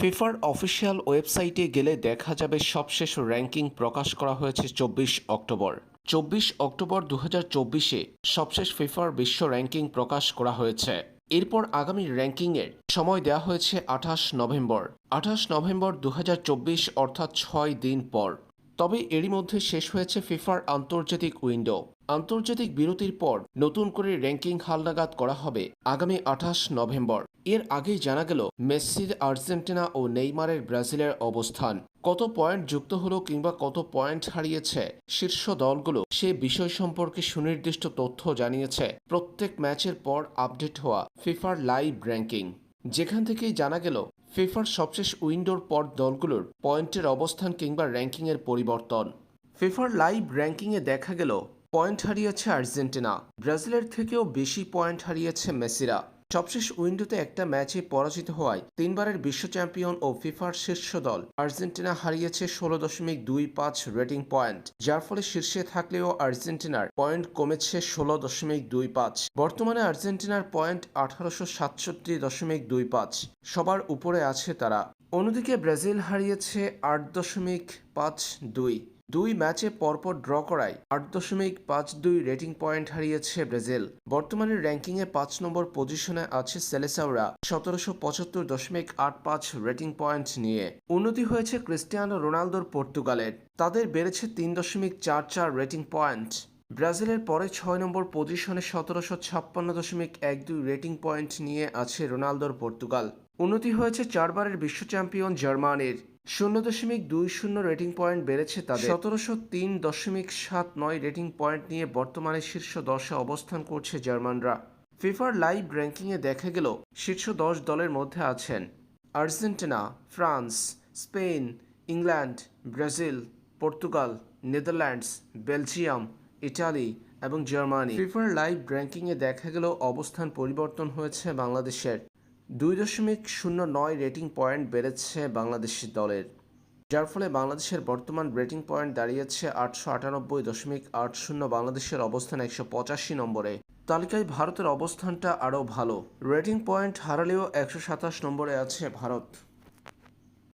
ফিফার অফিসিয়াল ওয়েবসাইটে গেলে দেখা যাবে সবশেষ র্যাঙ্কিং প্রকাশ করা হয়েছে চব্বিশ অক্টোবর। চব্বিশ অক্টোবর দু চব্বিশে সবশেষ ফিফার বিশ্ব র্যাঙ্কিং প্রকাশ করা হয়েছে। এরপর আগামী র্যাঙ্কিংয়ের সময় দেওয়া হয়েছে আঠাশ নভেম্বর। আঠাশ নভেম্বর দু অর্থাৎ ছয় দিন পর। তবে এরই মধ্যে শেষ হয়েছে ফিফার আন্তর্জাতিক উইন্ডো। আন্তর্জাতিক বিরতির পর নতুন করে র্যাঙ্কিং হালনাগাদ করা হবে আগামী আঠাশ নভেম্বর। এর আগেই জানা গেল মেসির আর্জেন্টিনা ও নেইমারের ব্রাজিলের অবস্থান। কত পয়েন্ট যুক্ত হলো কিংবা কত পয়েন্ট হারিয়েছে শীর্ষ দলগুলো সে বিষয় সম্পর্কে সুনির্দিষ্ট তথ্য জানিয়েছে। প্রত্যেক ম্যাচের পর আপডেট হওয়া ফিফার লাইভ র্যাঙ্কিং। যেখান থেকেই জানা গেল ফিফার সবশেষ উইন্ডোর পর দলগুলোর পয়েন্টের অবস্থান কিংবা র্যাঙ্কিংয়ের পরিবর্তন। ফিফার লাইভ র্যাঙ্কিংয়ে দেখা গেল, পয়েন্ট হারিয়েছে আর্জেন্টিনা। ব্রাজিলের থেকেও বেশি পয়েন্ট হারিয়েছে মেসিরা। সবশেষ উইন্ডোতে একটা ম্যাচে পরাজিত হওয়ায় তিনবারের বিশ্ব চ্যাম্পিয়ন ও ফিফার শীর্ষ দল আর্জেন্টিনা হারিয়েছে ষোলো দশমিক দুই পাঁচ রেটিং পয়েন্ট, যার ফলে শীর্ষে থাকলেও আর্জেন্টিনার পয়েন্ট কমেছে ষোলো দশমিক দুই পাঁচ। বর্তমানে আর্জেন্টিনার পয়েন্ট আঠারোশো সাতষট্টি দশমিক দুই পাঁচ। সবার উপরে আছে তারা। অন্যদিকে ব্রাজিল হারিয়েছে আট দশমিক পাঁচ দুই। দুই ম্যাচে পরপর ড্র করায় আট দশমিক পাঁচ দুই রেটিং পয়েন্ট হারিয়েছে ব্রাজিল। বর্তমানে র্যাঙ্কিংয়ে পাঁচ নম্বর পজিশনে আছে সেলেসাওরা, সতেরোশো পঁচাত্তর দশমিক আট পাঁচ রেটিং পয়েন্ট নিয়ে। উন্নতি হয়েছে ক্রিস্টিয়ানো রোনালদোর পর্তুগালের। তাদের বেড়েছে তিন দশমিক চার চার রেটিং পয়েন্ট। ব্রাজিলের পরে ছয় নম্বর পজিশনে সতেরোশো ছাপ্পান্ন দশমিক এক দুই রেটিং পয়েন্ট নিয়ে আছে রোনালদোর পর্তুগাল। উন্নতি হয়েছে চারবারের বিশ্ব চ্যাম্পিয়ন জার্মানির। শূন্য দশমিক দুই শূন্য রেটিং পয়েন্ট বেড়েছে তাদের। সতেরোশো তিন দশমিক সাত নয় রেটিং পয়েন্ট নিয়ে বর্তমানে শীর্ষ দশে অবস্থান করছে জার্মানরা। ফিফার লাইভ র্যাঙ্কিংয়ে দেখা গেল, শীর্ষ দশ দলের মধ্যে আছেন Argentina, France, Spain, England, Brazil, Portugal, Netherlands, Belgium, Italy এবং জার্মানি। ফিফার লাইভ র্যাঙ্কিংয়ে দেখা গেল, অবস্থান পরিবর্তন হয়েছে বাংলাদেশের। দুই দশমিক শূন্য নয় রেটিং পয়েন্ট বেড়েছে বাংলাদেশি দলের, যার ফলে বাংলাদেশের বর্তমান রেটিং পয়েন্ট দাঁড়িয়েছে আটশো আটানব্বই দশমিক আট শূন্য, বাংলাদেশের অবস্থান একশো পঁচাশি নম্বরে। তালিকায় ভারতের অবস্থানটা আরও ভালো। রেটিং পয়েন্ট হারালেও একশো সাতাশ নম্বরে আছে ভারত।